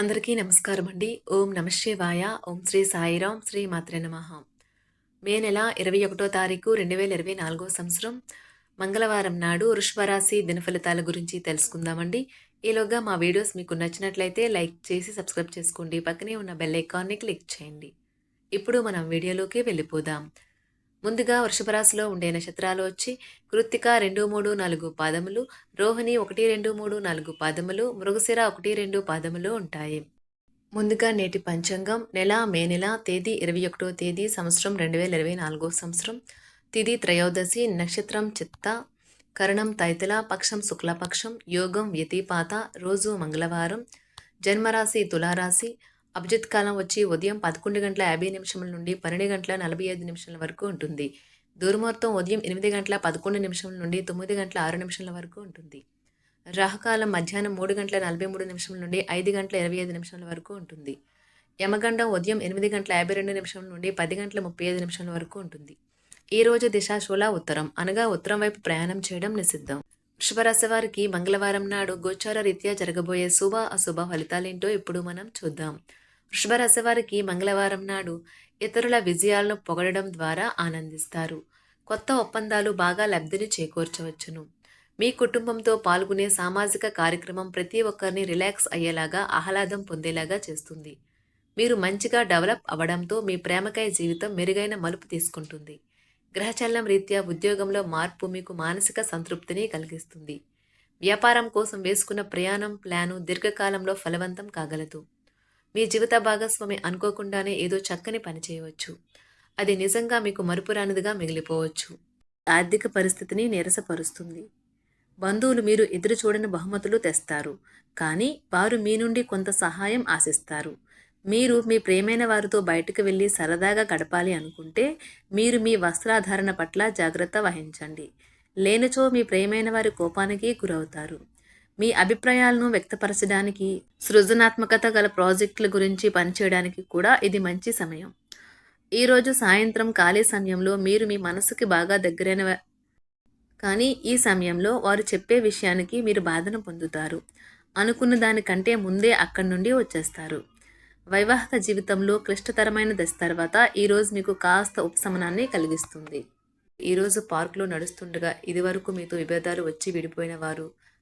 అందరికీ నమస్కారం అండి ఓం నమశివాయ ఓం శ్రీ సాయిరాం. శ్రీ మాత్రే నమ. మే నెల ఇరవై ఒకటో తారీఖు రెండు వేల ఇరవై నాలుగో సంవత్సరం. మంగళవారం నాడు వృషభరాశి దినఫలితాల గురించి తెలుసుకుందామండి. ఈలోగా మా వీడియోస్ మీకు నచ్చినట్లయితే లైక్ చేసి సబ్స్క్రైబ్ చేసుకోండి. పక్కనే ఉన్న బెల్ ఐకాన్ని క్లిక్ చేయండి. ఇప్పుడు మనం వీడియోలోకి వెళ్ళిపోదాం. ముందుగా వృషభరాశిలో ఉండే నక్షత్రాలు వచ్చి కృత్తిక రెండు మూడు నాలుగు పాదములు రోహిణి ఒకటి రెండు మూడు నాలుగు పాదములు మృగశిర ఒకటి రెండు పాదములు ఉంటాయి. ముందుగా నేటి పంచాంగం నెల మే నెల తేదీ ఇరవై ఒకటో తేదీ సంవత్సరం రెండు వేల ఇరవై నాలుగో సంవత్సరం. తిది త్రయోదశి నక్షత్రం చిత్త కరణం తైతల పక్షం శుక్లపక్షం యోగం వ్యతిపాత రోజు మంగళవారం. జన్మరాశి తులారాశి అభిజిత్ కాలం వచ్చి ఉదయం పదకొండు గంటల యాభై నిమిషముల నుండి పన్నెండు గంటల నలభై ఐదు నిమిషాల వరకు ఉంటుంది. దుర్ముహూర్తం ఉదయం ఎనిమిది గంటల పదకొండు నిమిషముల నుండి తొమ్మిది గంటల ఆరు నిమిషాల వరకు ఉంటుంది. రాహుకాలం మధ్యాహ్నం మూడు గంటల నలభై మూడు నిమిషం నుండి ఐదు గంటల ఇరవై ఐదు నిమిషాల వరకు ఉంటుంది. యమగండం ఉదయం ఎనిమిది గంటల యాభై రెండు నిమిషం నుండి పది గంటల ముప్పై ఐదు నిమిషాల వరకు ఉంటుంది. ఈ రోజు దిశాశూల ఉత్తరం. అనగా ఉత్తరం వైపు ప్రయాణం చేయడం నిషిద్ధం. వృషభరాశి వారికి మంగళవారం నాడు గోచార రీత్యా జరగబోయే శుభ అశుభ ఫలితాలేంటో ఇప్పుడు మనం చూద్దాం. వృషభరాశి వారికి మంగళవారం నాడు ఇతరుల విజయాలను పొగడడం ద్వారా ఆనందిస్తారు. కొత్త ఒప్పందాలు బాగా లబ్ధిని చేకూర్చవచ్చును. మీ కుటుంబంతో పాల్గొనే సామాజిక కార్యక్రమం ప్రతి ఒక్కరిని రిలాక్స్ అయ్యేలాగా ఆహ్లాదం పొందేలాగా చేస్తుంది. మీరు మంచిగా డెవలప్ అవ్వడంతో మీ ప్రేమకై జీవితం మెరుగైన మలుపు తీసుకుంటుంది. గ్రహచలనం రీత్యా ఉద్యోగంలో మార్పు మీకు మానసిక సంతృప్తిని కలిగిస్తుంది. వ్యాపారం కోసం వేసుకున్న ప్రయాణం ప్లాను దీర్ఘకాలంలో ఫలవంతం కాగలదు. మీ జీవిత భాగస్వామి అనుకోకుండానే ఏదో చక్కని పని చేయవచ్చు. అది నిజంగా మీకు మరుపురానిదిగా మిగిలిపోవచ్చు. ఆర్థిక పరిస్థితిని నీరసపరుస్తుంది. బంధువులు మీరు ఎదురు చూడని బహుమతులు తెస్తారు. కానీ వారు మీ నుండి కొంత సహాయం ఆశిస్తారు. మీరు మీ ప్రేమైన వారితో బయటకు వెళ్ళి సరదాగా గడపాలి అనుకుంటే మీరు మీ వస్త్రాధారణ పట్ల జాగ్రత్త వహించండి. లేనిచో మీ ప్రేమైన వారి కోపానికి గురవుతారు. మీ అభిప్రాయాలను వ్యక్తపరచడానికి సృజనాత్మకత గల ప్రాజెక్టుల గురించి పనిచేయడానికి కూడా ఇది మంచి సమయం. ఈరోజు సాయంత్రం ఖాళీ సమయంలో మీరు మీ మనసుకి బాగా దగ్గరైన కానీ ఈ సమయంలో వారు చెప్పే విషయానికి మీరు బాధను పొందుతారు. అనుకున్న దానికంటే ముందే అక్కడి నుండి వచ్చేస్తారు. వైవాహిక జీవితంలో క్లిష్టతరమైన దశ తర్వాత ఈరోజు మీకు కాస్త ఉపశమనాన్ని కలిగిస్తుంది. ఈరోజు పార్కులో నడుస్తుండగా ఇదివరకు మీతో విభేదాలు వచ్చి విడిపోయిన వారు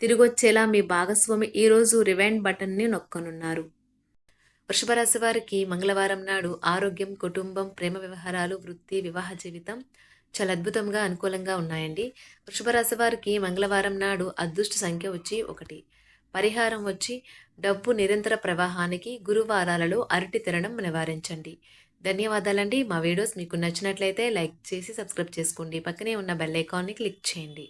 తిరిగొచ్చేలా మీ భాగస్వామి ఈరోజు రివైండ్ బటన్ని నొక్కనున్నారు. వృషభరాశి వారికి మంగళవారం నాడు ఆరోగ్యం కుటుంబం ప్రేమ వ్యవహారాలు వృత్తి వివాహ జీవితం చాలా అద్భుతంగా అనుకూలంగా ఉన్నాయండి. వృషభరాశి వారికి మంగళవారం నాడు అదృష్ట సంఖ్య వచ్చి ఒకటి. పరిహారం వచ్చి డబ్బు నిరంతర ప్రవాహానికి గురువారాలలో అరటి తినడం నివారించండి. ధన్యవాదాలండి. మా వీడియోస్ మీకు నచ్చినట్లయితే లైక్ చేసి సబ్స్క్రైబ్ చేసుకోండి. పక్కనే ఉన్న బెల్ ఐకాన్ని క్లిక్ చేయండి.